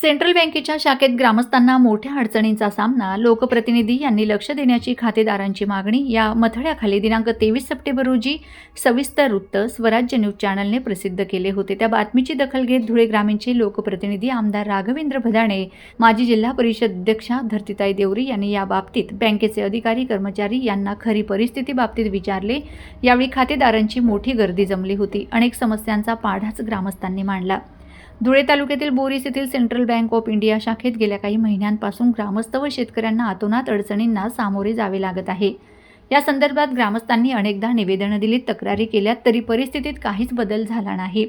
Central बँकेच्या शाखेत ग्रामस्थांना मोठ्या अडचणींचा सामना लोकप्रतिनिधी यांनी लक्ष देण्याची खातेदारांची मागणी या मथळ्याखाली दिनांक तेवीस सप्टेंबर रोजी सविस्तर वृत्त स्वराज्य न्यूज चॅनलने प्रसिद्ध केले होते. त्या बातमीची दखल घेत धुळे ग्रामीणचे लोकप्रतिनिधी आमदार राघवेंद्र भदाणे माजी जिल्हा परिषद अध्यक्षा धरतीताई देवरी यांनी याबाबतीत बँकेचे अधिकारी कर्मचारी यांना खरी परिस्थिती बाबतीत विचारले. यावेळी खातेदारांची मोठी गर्दी जमली होती. अनेक समस्यांचा पाढाच ग्रामस्थांनी मांडला. धुळे तालुक्यातील बोरीस येथील सेंट्रल बँक ऑफ इंडिया शाखेत गेल्या काही महिन्यांपासून ग्रामस्थ व शेतकऱ्यांना अतोनात अडचणींना सामोरे जावे लागत आहे. या संदर्भात ग्रामस्थांनी अनेकदा निवेदनं दिलीत तक्रारी केल्या तरी परिस्थितीत काहीच बदल झाला नाही.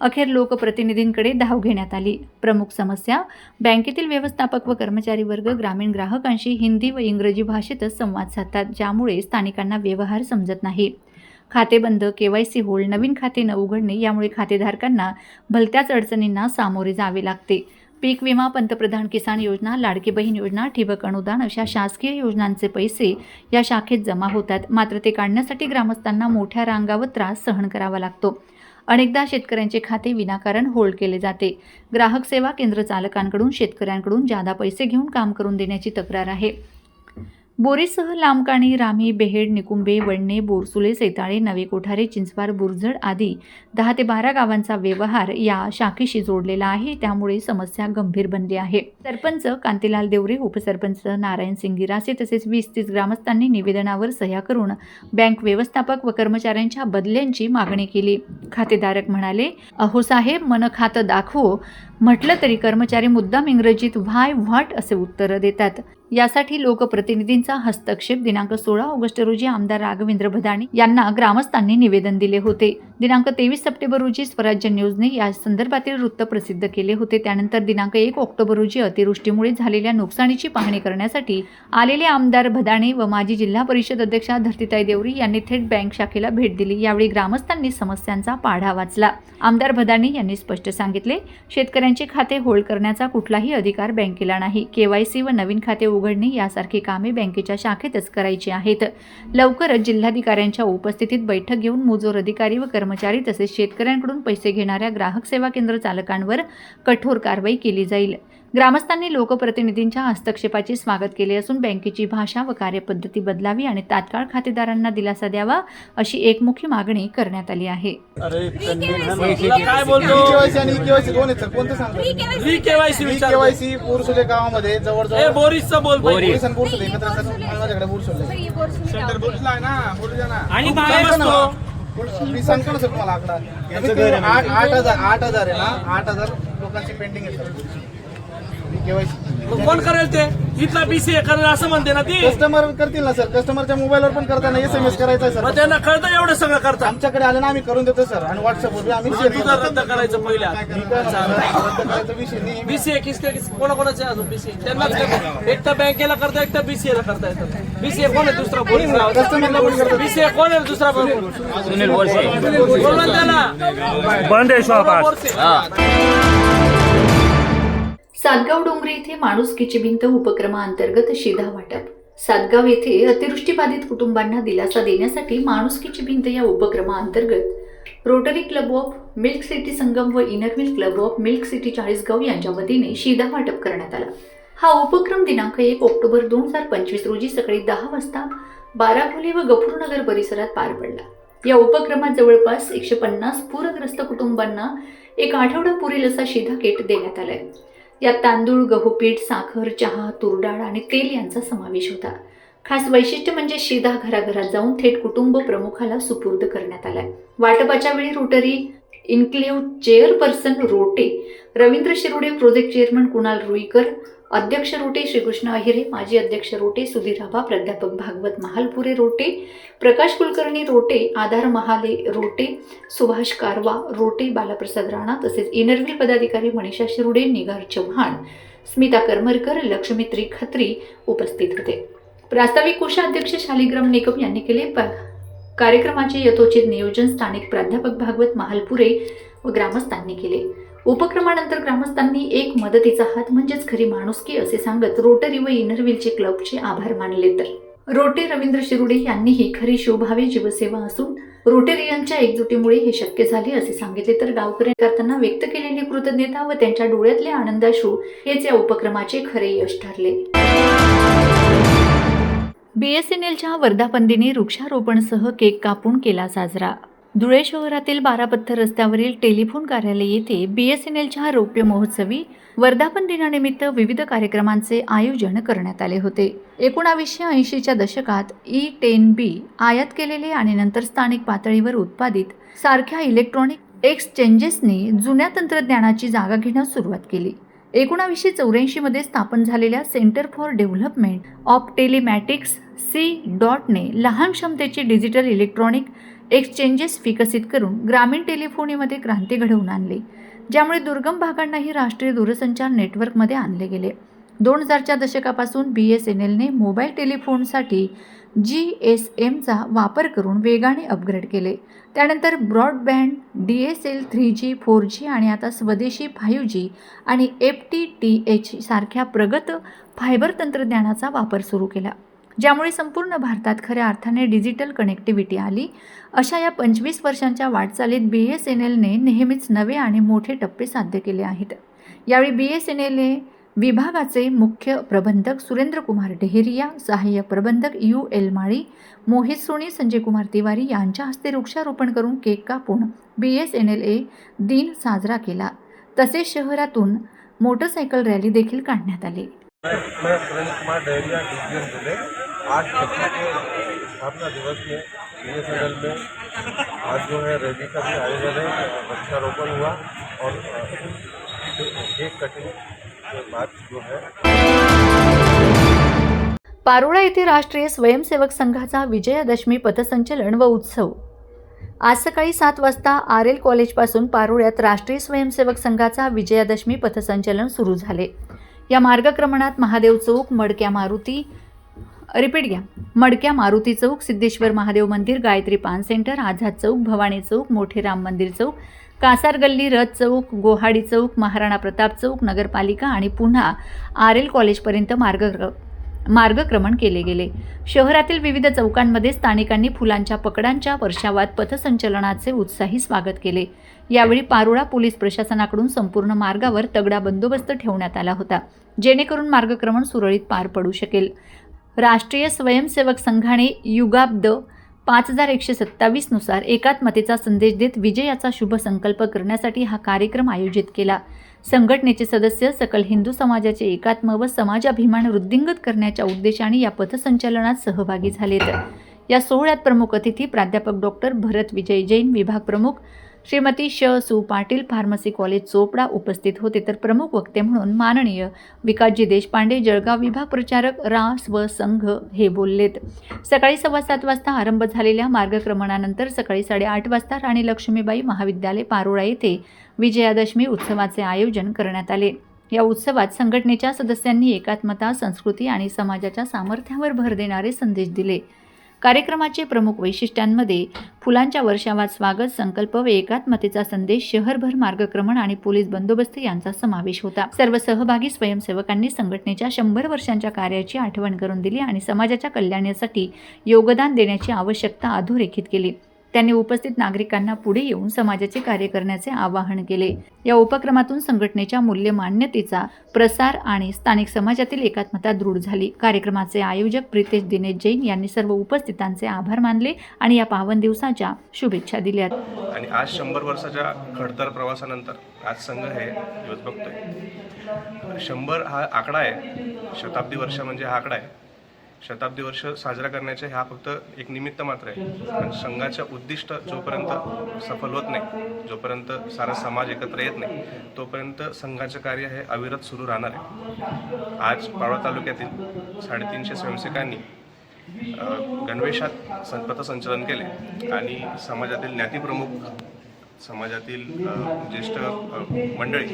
अखेर लोकप्रतिनिधींकडे धाव घेण्यात आली. प्रमुख समस्या बँकेतील व्यवस्थापक व कर्मचारी वर्ग ग्रामीण ग्राहकांशी हिंदी व इंग्रजी भाषेतच संवाद साधतात ज्यामुळे स्थानिकांना व्यवहार समजत नाही. खाते बंद केवायसी होल्ड नवीन खाते न उघडणे यामुळे खातेधारकांना भलत्याच अडचणींना सामोरे जावे लागते. पीक विमा पंतप्रधान किसान योजना लाडकी बहीण योजना ठिबक अनुदान अशा शासकीय योजनांचे पैसे या शाखेत जमा होतात. मात्र ते काढण्यासाठी ग्रामस्थांना मोठ्या रांगावर त्रास सहन करावा लागतो. अनेकदा शेतकऱ्यांचे खाते विनाकारण होल्ड केले जाते. ग्राहक सेवा केंद्र चालकांकडून शेतकऱ्यांकडून जादा पैसे घेऊन काम करून देण्याची तक्रार आहे. बोरीसह लांबकाणी रामी बेहेड निकुंबे वडणे बोरसुले सैताळे नवे कोठारे चिंचवार बुरझड आदी दहा ते बारा गावांचा व्यवहार या शाखेशी जोडलेला आहे. त्यामुळे समस्या गंभीर बनली आहे. सरपंच कांतीलाल देवरे उपसरपंच नारायण सिंग गिरासे तसेच वीस तीस ग्रामस्थांनी निवेदनावर सह्या करून बँक व्यवस्थापक व कर्मचाऱ्यांच्या बदल्यांची मागणी केली. खातेधारक म्हणाले अहो साहेब मन खातं दाखवो. म्हटलं तरी कर्मचारी मुद्दाम इंग्रजीत व्हाय व्हॉट असे उत्तरं देतात. यासाठी लोकप्रतिनिधींचा हस्तक्षेप दिनांक सोळा ऑगस्ट रोजी आमदार राघवेंद्र भदाणी यांना ग्रामस्थांनी निवेदन दिले होते. दिनांक तेवीस सप्टेंबर रोजी स्वराज्य न्यूजने या संदर्भातील वृत्त प्रसिद्ध केले होते. त्यानंतर दिनांक एक ऑक्टोबर रोजी अतिवृष्टीमुळे झालेल्या नुकसानीची पाहणी करण्यासाठी आलेले आमदार भदाणे व माजी जिल्हा परिषद अध्यक्षा धरतीताई देवरी यांनी थेट बँक शाखेला भेट दिली. यावेळी ग्रामस्थांनी समस्यांचा पाढा वाचला. आमदार भदाणे यांनी स्पष्ट सांगितले. शेतकऱ्यांचे खाते होल्ड करण्याचा कुठलाही अधिकार बँकेला नाही. केवायसी व नवीन खाते उघडणे यासारखी कामे बँकेच्या शाखेतच करायची आहेत. लवकरच जिल्हाधिकाऱ्यांच्या उपस्थितीत बैठक घेऊन मुजोर अधिकारी व कर्मचारी तसेच शेतकऱ्यांकडून पैसे घेणाऱ्या ग्राहक सेवा केंद्र चालकांवर कठोर कारवाई केली जाईल. ग्रामस्थांनी लोकप्रतिनिधींच्या हस्तक्षेपाचे स्वागत केले असून बँकेची भाषा व कार्यपद्धती बदलावी आणि तात्काळ खातेदारांना दिलासा द्यावा अशी एकमुखी मागणी करण्यात आली आहे. अरे तुला काय बोलतो? केवायसी आणि सांगतो गावामध्ये जवळजवळ बोरीसचं बोल आणि. माझ्याकडे सेंटर बुर्सला आहे ना बोलू द्या ना. आणि तू बाहेर सांगतो ना. असतो. पुरसुले. मी सांगतो ना सर तुम्हाला आकडा. कमी आठ हजार आठ हजार आहे ना आठ हजार लोकांची पेंडिंग आहे सर. मग कोण करेल ते? इथला बीसीए करेल असं म्हणते ना ती. कस्टमर करतील ना सर कस्टमरच्या मोबाईलवर पण करताना एस एम एस करायचा आहे मग सर त्यांना कळतं एवढं सगळं करता. आमच्याकडे आलं ना आम्ही करून देतो सर आणि व्हॉट्सअपवर आम्ही share करतो. रद्द करायचं पहिल्या. मी काय म्हणतो, रद्द करायचा विषय नाही. बीसीए किसके किस कोणाकोणाचे अजून बीसीए त्यांनाच. एक तर बँकेला करता एक तर बीसीए ला करता येतं. बीसीए कोण आहे? दुसरा करतो? बीसीए कोण आहे? दुसरा सुनील बोल ना. त्याला बंद आहे शॉप आज. सातगाव डोंगरी येथे माणुसकीची भिंत उपक्रमाअंतर्गत शिधा वाटप. सातगाव येथे अतिवृष्टीबाधित कुटुंबांना दिलासा देण्यासाठी माणुसकीची भिंत या उपक्रमाअंतर्गत rotary club of milk city Sangam व inner milk club of milk city Chalisgaon यांच्या वतीने शिधा वाटप करण्यात आला. हा उपक्रम दिनांक एक ऑक्टोबर दोन हजार पंचवीस रोजी सकाळी दहा वाजता बाराखोली व गफूरनगर परिसरात पार पडला. या उपक्रमात जवळपास एकशे पन्नास पूरग्रस्त कुटुंबांना एक आठवडा पुरेल असा शिधा किट देण्यात आलाय. यात तांदूळ गहू पीठ साखर चहा तूरडाळ आणि तेल यांचा समावेश होता. खास वैशिष्ट्य म्हणजे शिधा घराघरात जाऊन थेट कुटुंब प्रमुखाला सुपूर्द करण्यात आलाय. वाटपाच्या वेळी रोटरी इन्क्लेव्ह चेअरपर्सन रोटे रवींद्र शिरोडे प्रोजेक्ट चेअरमन कुणाल रुईकर अध्यक्ष रोटे श्रीकृष्ण अहिरे माजी अध्यक्ष रोटे सुधीर आबा प्राध्यापक भागवत महालपुरे रोटे प्रकाश कुलकर्णी रोटे आधार महाले रोटे सुभाष कारवा रोटे बालाप्रसाद राणा तसेच इनरव्हील पदाधिकारी मनीषा शिरुडे निगार चव्हाण स्मिता करमरकर लक्ष्मी त्रिखत्री उपस्थित होते. प्रास्ताविक कोषाध्यक्ष शालिग्राम निकम यांनी केले प- कार्यक्रमाचे यथोचित नियोजन स्थानिक प्राध्यापक भागवत महालपुरे व ग्रामस्थांनी केले. उपक्रमानंतर ग्रामस्थांनी एक मदतीचा हात म्हणजेच खरी माणुसकी असे सांगत रोटरी व इनरव्हीलचे क्लबचे आभार मानले तर. रोटे रवींद्र शिरुडे यांनीही खरी शोभावी जीवसेवा असून रोटेरियनच्या एकजुटीमुळे हे शक्य झाले असे सांगितले तर गावकरी करताना व्यक्त केलेली कृतज्ञता व त्यांच्या डोळ्यातले आनंदाश्रू हेच या उपक्रमाचे खरे यश ठरले. बीएसएनएलच्या वर्धापंदीने वृक्षारोपणसह केक कापून केला साजरा. धुळे शहरातील बारापत्थर रस्त्यावरील टेलिफोन कार्यालय येथे बी एस एन एलच्या रौप्य महोत्सवी वर्धापन दिनानिमित्त विविध कार्यक्रमांचे आयोजन करण्यात आले होते. एकोणावीसशे ऐंशीच्या दशकात ई टेन बी आयात केलेले आणि नंतर स्थानिक पातळीवर उत्पादित सारख्या इलेक्ट्रॉनिक एक्सचेंजेसने जुन्या तंत्रज्ञानाची जागा घेण्यास सुरुवात केली. एकोणावीसशे चौऱ्याऐंशीमध्ये स्थापन झालेल्या centre for development of telematics C डॉटने लहान क्षमतेचे डिजिटल इलेक्ट्रॉनिक एक्सचेंजेस विकसित करून ग्रामीण टेलिफोनीमध्ये क्रांती घडवून आणली ज्यामुळे दुर्गम भागांनाही राष्ट्रीय दूरसंचार नेटवर्कमध्ये आणले गेले. दोन हजारच्या दशकापासून बी एस एन एलने मोबाईल टेलिफोनसाठी जी एस एमचा वापर करून वेगाने अपग्रेड केले. त्यानंतर broadband D S L three G four G आणि आता स्वदेशी फाईव्ह जी आणि एफ टी टी एच सारख्या प्रगत फायबर तंत्रज्ञानाचा वापर सुरू केला. ज्यामुळे संपूर्ण भारतात खऱ्या अर्थाने डिजिटल कनेक्टिव्हिटी आली. अशा या पंचवीस वर्षांच्या वाटचालीत बी एस एन एलने नेहमीच नवे आणि मोठे टप्पे साध्य केले आहेत. यावेळी बी एस एन एलने विभागाचे मुख्य प्रबंधक सुरेंद्र कुमार डेहरिया सहाय्यक प्रबंधक यू एल माळी मोहित सोनी संजय कुमार तिवारी यांच्या हस्ते वृक्षारोपण करून केक कापून बी एस एन एल ए दिन साजरा केला. तसेच शहरातून मोटरसायकल रॅली देखील काढण्यात आली. मैं आज बच्चों के स्थापना दिवस के बी एस में आज जो है रैली का भी आयोजन है वृक्षारोपण हुआ और केक कटिंग के बाद जो है। पारोळा येथे राष्ट्रीय स्वयंसेवक संघाचा विजयादशमी पथसंचलन व उत्सव. आज सकाळी सात वाजता आर एल कॉलेजपासून पारोळ्यात राष्ट्रीय स्वयंसेवक संघाचा विजयादशमी पथसंचलन सुरू झाले. या मार्गक्रमणात महादेव चौक मडक्या मारुती रिपीट घ्या. मडक्या मारुती चौक सिद्धेश्वर महादेव मंदिर गायत्री पान सेंटर आझाद चौक भवानी चौक मोठे राम मंदिर चौक कासार गल्ली रथ चौक गोहाडी चौक महाराणा प्रताप चौक नगरपालिका आणि पुन्हा आर एल कॉलेजपर्यंत मार्ग मार्गक्रमण केले गेले. शहरातील विविध चौकांमध्ये स्थानिकांनी फुलांच्या पकडांच्या वर्षावात पथसंचलनाचे उत्साही स्वागत केले. यावेळी पारोळा पोलीस प्रशासनाकडून संपूर्ण मार्गावर तगडा बंदोबस्त ठेवण्यात आला होता जेणेकरून मार्गक्रमण सुरळीत पार पडू शकेल. राष्ट्रीय स्वयंसेवक संघाने युगाब्द पाच हजार एकशे सत्तावीसनुसार एकात्मतेचा संदेश देत विजयाचा शुभ संकल्प करण्यासाठी हा कार्यक्रम आयोजित केला. संघटनेचे सदस्य सकल हिंदू समाजाचे एकात्म व समाजाभिमान वृद्धिंगत करण्याच्या उद्देशाने या पथसंचलनात सहभागी झालेत. या सोहळ्यात प्रमुख अतिथी प्राध्यापक डॉक्टर भरत विजय जैन विभाग प्रमुख श्रीमती श. सु. पाटील फार्मसी कॉलेज चोपडा उपस्थित होते तर प्रमुख वक्ते म्हणून माननीय विकासजी देशपांडे जळगाव विभाग प्रचारक रा स्व संघ हे बोललेत. सकाळी सव्वा सात वाजता आरंभ झालेल्या मार्गक्रमणानंतर सकाळी साडेआठ वाजता राणी लक्ष्मीबाई महाविद्यालय पारोळा येथे विजयादशमी उत्सवाचे आयोजन करण्यात आले. या उत्सवात संघटनेच्या सदस्यांनी एकात्मता संस्कृती आणि समाजाच्या सामर्थ्यावर भर देणारे संदेश दिले. कार्यक्रमाचे प्रमुख वैशिष्ट्यांमध्ये फुलांच्या वर्षावात स्वागत संकल्प व एकात्मतेचा संदेश शहरभर मार्गक्रमण आणि पोलीस बंदोबस्त यांचा समावेश होता. सर्व सहभागी स्वयंसेवकांनी संघटनेच्या शंभर वर्षांच्या कार्याची आठवण करून दिली आणि समाजाच्या कल्याणासाठी योगदान देण्याची आवश्यकता अधोरेखित केली. त्यांनी उपस्थित नागरिकांना पुढे येऊन समाजाचे कार्य करण्याचे आवाहन केले. या उपक्रमातून संघटनेच्या मूल्य मान्यतेचा प्रसार आणि स्थानिक समाजातील एकात्मता दृढ झाली. कार्यक्रमाचे आयोजक प्रितेश दिनेश जैन यांनी सर्व उपस्थितांचे आभार मानले आणि या पावन दिवसाच्या शुभेच्छा दिल्या आणि आज शंभर वर्षाच्या खडतर प्रवासानंतर आज संघ हे दिवस बघतोय. शंभर हा आकडा आहे. शताब्दी वर्ष म्हणजे हा आकडा आहे. शताब्दी वर्ष साजरा करण्याचे हा फक्त एक निमित्त मात्र आहे. पण संघाचं उद्दिष्ट जोपर्यंत सफल होत नाही जोपर्यंत सारा समाज एकत्र येत नाही तोपर्यंत संघाचं कार्य हे अविरत सुरू राहणार आहे. आज पारोळा तालुक्यातील साडेतीनशे स्वयंसेवकांनी गणवेशात पथसंचलन केले आणि समाजातील ज्ञातीप्रमुख समाजातील ज्येष्ठ मंडळी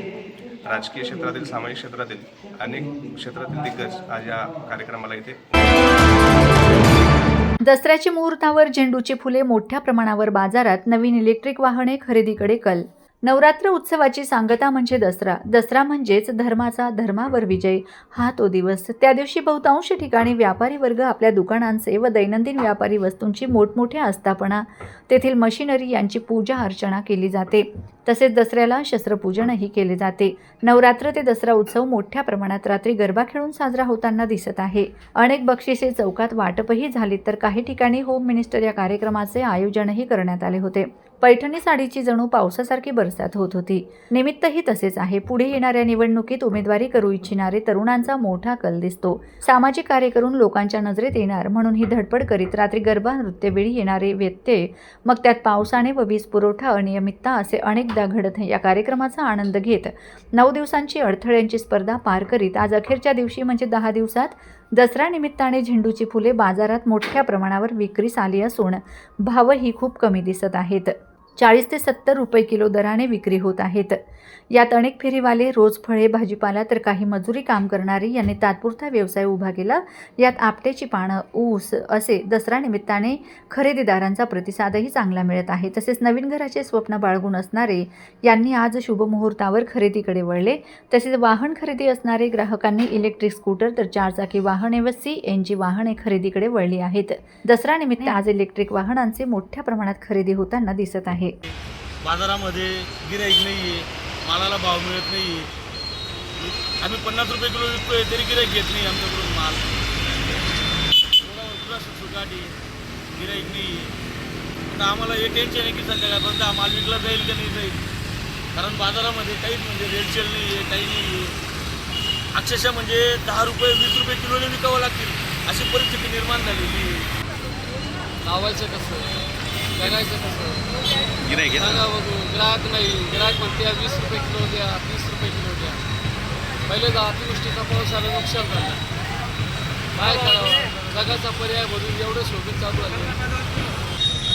राजकीय क्षेत्रातील सामाजिक क्षेत्रातील अनेक क्षेत्रातील दिग्गज आज या कार्यक्रमाला इथे दसऱ्याच्या मुहूर्तावर झेंडूची फुले मोठ्या प्रमाणावर बाजारात नवीन इलेक्ट्रिक वाहने खरेदीकडे कल. नवरात्र उत्सवाची सांगता म्हणजे दसरा. दसरा म्हणजेच धर्माचा धर्मावर विजय. हा तो दिवस. त्या दिवशी बहुतांश ठिकाणी व्यापारी वर्ग आपल्या दुकानांचे व दैनंदिन व्यापारी वस्तूंची मोठमोठ्या आस्थापना तेथील मशिनरी यांची पूजा अर्चना केली जाते. तसेच दसऱ्याला शस्त्रपूजनही केले जाते. नवरात्र ते दसरा उत्सव मोठ्या प्रमाणात रात्री गरबा खेळून साजरा होताना दिसत आहे. अनेक बक्षिसे चौकात वाटपही झाली तर काही ठिकाणी होम मिनिस्टर या कार्यक्रमाचे आयोजनही करण्यात आले होते. पैठणी साडीची जणू पावसासारखी बरसात होत होती. निमित्तही तसेच आहे. पुढे येणाऱ्या निवडणुकीत उमेदवारी करू इच्छिणारे तरुणांचा मोठा कल दिसतो. सामाजिक कार्य करून लोकांच्या नजरेत येणार म्हणून ही धडपड करीत रात्री गरबा नृत्यवेळी येणारे व्यत्यय मग त्यात पावसाने व वीज पुरवठा अनियमितता असे अनेकदा घडत या कार्यक्रमाचा आनंद घेत नऊ दिवसांची अडथळ्यांची स्पर्धा पार करीत आज अखेरच्या दिवशी म्हणजे दहा दिवसात दसरा निमित्ताने झेंडूची फुले बाजारात मोठ्या प्रमाणावर विक्रीस आली असून भावही खूप कमी दिसत आहेत. चाळीस ते सत्तर रुपये किलो दराने विक्री होत आहेत. यात अनेक फेरीवाले रोज फळे भाजीपाला तर काही मजुरी काम करणारे यांनी तात्पुरता व्यवसाय उभा केला. यात आपट्याची पानं ऊस असे दसरा निमित्ताने खरेदीदारांचा प्रतिसादही चांगला मिळत आहे. तसेच नवीन घराचे स्वप्न बाळगून असणारे यांनी आज शुभमुहूर्तावर खरेदीकडे वळले. तसेच वाहन खरेदी असणारे ग्राहकांनी इलेक्ट्रिक स्कूटर तर चारचाकी वाहने व सी एन जी वाहने खरेदीकडे वळली आहेत. दसरा निमित्त आज इलेक्ट्रिक वाहनांचे मोठ्या प्रमाणात खरेदी होताना दिसत आहे बाजारामध्ये गिराईक नाही आहे मालाला भाव मिळत नाही आम्ही पन्नास रुपये किलो विकतोय तरी गिराईक घेत नाही आमच्याकडून माल. सुटसुटाटी गिराईक नाही आता आम्हाला हे टेन्शन आहे की संध्याकाळपर्यंत हा माल विकला जाईल का नाही जाईल. कारण बाजारामध्ये काहीच म्हणजे रेलचेल नाही आहे काही नाही आहे अक्षरशः म्हणजे दहा रुपये वीस रुपये किलोने विकावं लागतील अशी परिस्थिती निर्माण झालेली आहे. लावायचं कसं? बघायचं कसं सांगा बघू. ग्राहक नाही. ग्राहक म्हणते वीस रुपये किलो द्या तीस रुपये किलो द्या. पहिले तर अतिवृष्टीचा पाऊस आला नुकसान झालं. काय करावं? जगाचा पर्याय म्हणून एवढं शोधून चालू आहे.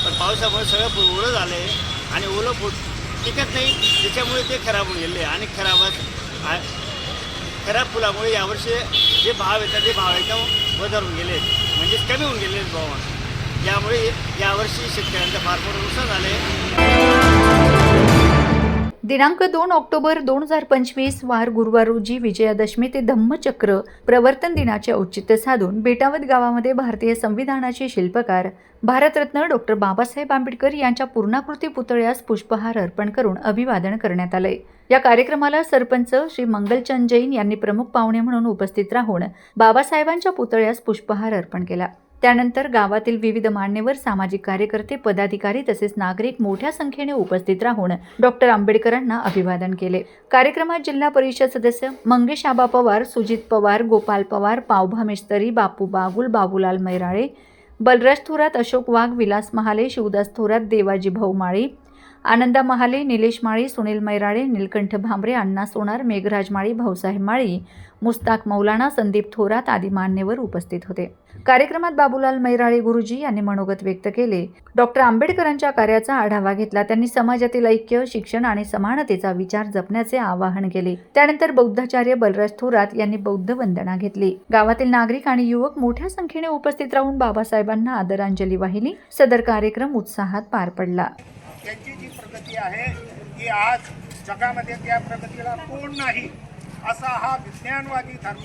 पण पावसामुळे सगळं ओलं झालं आहे आणि ओलं फुट टिकत नाही. त्याच्यामुळे ते खराब होऊन गेले आणि खराब आ- खराब फुलामुळे यावर्षी जे भाव येतात ते भाव एकदम वधारून गेले म्हणजेच कमी होऊन गेले भाव. यामुळे यावर्षी शेतकऱ्यांचं फार मोठं नुकसान झालं दिनांक दोन ऑक्टोबर दोन हजार पंचवीस वार गुरुवार रोजी विजयादशमी ते धम्मचक्र प्रवर्तन दिनाचे औचित्य साधून बेटावत गावामध्ये भारतीय संविधानाचे शिल्पकार भारतरत्न डॉक्टर बाबासाहेब आंबेडकर यांच्या पूर्णाकृती पुतळ्यास पुष्पहार अर्पण करून अभिवादन करण्यात आले या कार्यक्रमाला सरपंच श्री मंगलचंद जैन यांनी प्रमुख पाहुणे म्हणून उपस्थित राहून बाबासाहेबांच्या पुतळ्यास पुष्पहार अर्पण केला. त्यानंतर गावातील विविध मान्यवर सामाजिक कार्यकर्ते पदाधिकारी तसेच नागरिक मोठ्या संख्येने उपस्थित राहून डॉक्टर आंबेडकरांना अभिवादन केले. कार्यक्रमात जिल्हा परिषद सदस्य मंगेश आबा पवार सुजित पवार गोपाल पवार पावभा मिस्त्री बापू बागुल बाबूलाल मैराळे बलराज थोरात अशोक वाघ विलास महाले शिवदास थोरात देवाजी भाऊ माळी आनंदा महाले निलेश माळी सुनील मैराळे निलकंठ भांबरे अण्णा सोनार मेघराज माळी भाऊसाहेब माळी मुस्ताक मौलाना संदीप थोरात आदी मान्यवर उपस्थित होते. कार्यक्रमात बाबूलाल मैराळे गुरुजी यांनी मनोगत व्यक्त केले. डॉक्टर आंबेडकरांच्या कार्याचा आढावा घेतला. त्यांनी समाजातील ऐक्य शिक्षण आणि समानतेचा विचार जपण्याचे आवाहन केले. त्यानंतर बौद्धाचार्य बलराज थोरात यांनी बौद्ध वंदना घेतली. गावातील नागरिक आणि युवक मोठ्या संख्येने उपस्थित राहून बाबासाहेबांना आदरांजली वाहिली. सदर कार्यक्रम उत्साहात पार पडला. त्यांची जी प्रगती आहे ती आज जगामध्ये त्या प्रगतीला कोण नाही असा हा विज्ञानवादी धर्म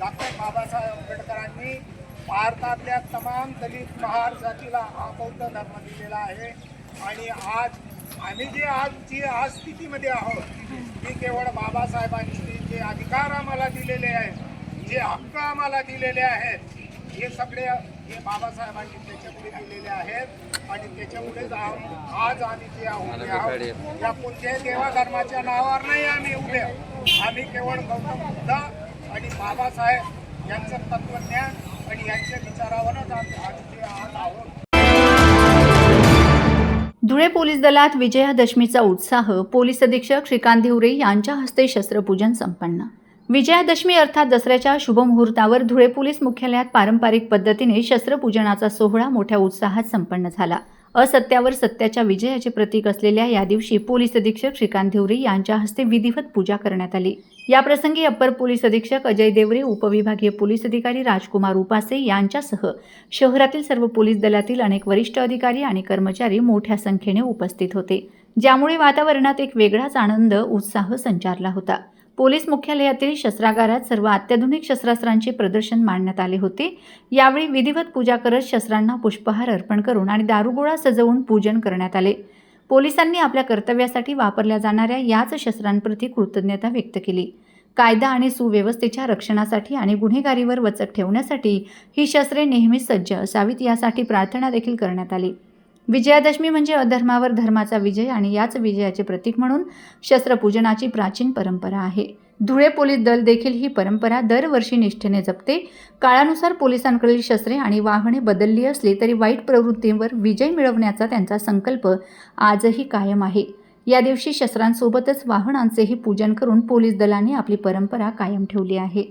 डॉक्टर बाबासाहेब आंबेडकरांनी भारतातल्या तमाम दलित महार जातीला हा बौद्ध धर्म दिलेला आहे. आणि आज आम्ही जे आज जी आज स्थितीमध्ये आहोत ती केवळ बाबासाहेबांनी जे अधिकार आम्हाला दिलेले आहेत जे हक्क आम्हाला दिलेले आहेत हे सगळे हे बाबासाहेबांनी त्याच्यामुळे दिलेले आहेत. आणि त्याच्यामुळेच आज आम्ही जे आहोत या कोणत्याही देवा धर्माच्या नावावर नाही आम्ही उभे. आम्ही केवळ गौतम बुद्ध आणि बाबासाहेब यांचं तत्वज्ञान आणि यांच्या विचारावरच आम्ही आज जे आज आहोत. धुळे पोलीस दलात विजयादशमीचा उत्साह पोलीस अधीक्षक श्रीकांत धिवरे यांच्या हस्ते शस्त्रपूजन संपन्न. विजयादशमी अर्थात दसऱ्याच्या शुभमुहूर्तावर धुळे पोलीस मुख्यालयात पारंपरिक पद्धतीने शस्त्रपूजनाचा सोहळा मोठ्या उत्साहात संपन्न झाला. असत्यावर सत्याच्या विजयाचे प्रतीक असलेल्या या दिवशी पोलीस अधीक्षक श्रीकांत धिवरे यांच्या हस्ते विधिवत पूजा करण्यात आली. याप्रसंगी अप्पर पोलीस अधीक्षक अजय देवरे उपविभागीय पोलीस अधिकारी राजकुमार उपासे यांच्यासह शहरातील सर्व पोलीस दलातील अनेक वरिष्ठ अधिकारी आणि कर्मचारी मोठ्या संख्येने उपस्थित होते. ज्यामुळे वातावरणात एक वेगळाच आनंद उत्साह संचारला होता. पोलीस मुख्यालयातील शस्त्रागारात सर्व अत्याधुनिक शस्त्रास्त्रांचे प्रदर्शन मांडण्यात आले होते. यावेळी विधिवत पूजा करत शस्त्रांना पुष्पहार अर्पण करून आणि दारुगोळा सजवून पूजन करण्यात आले. पोलिसांनी आपल्या कर्तव्यासाठी वापरल्या जाणाऱ्या याच शस्त्रांप्रती कृतज्ञता व्यक्त केली. कायदा आणि सुव्यवस्थेच्या रक्षणासाठी आणि गुन्हेगारीवर वचक ठेवण्यासाठी ही शस्त्रे नेहमीच सज्ज असावीत यासाठी प्रार्थना देखील करण्यात आली. विजयादशमी म्हणजे अधर्मावर धर्माचा विजय आणि याच विजयाचे प्रतीक म्हणून शस्त्रपूजनाची प्राचीन परंपरा आहे. धुळे पोलीस दल देखील ही परंपरा दरवर्षी निष्ठेने जपते. काळानुसार पोलिसांकडील शस्त्रे आणि वाहने बदलली असली तरी वाईट प्रवृत्तींवर विजय मिळवण्याचा त्यांचा संकल्प आजही कायम आहे. या दिवशी शस्त्रांसोबतच वाहनांचेही पूजन करून पोलीस दलाने आपली परंपरा कायम ठेवली आहे.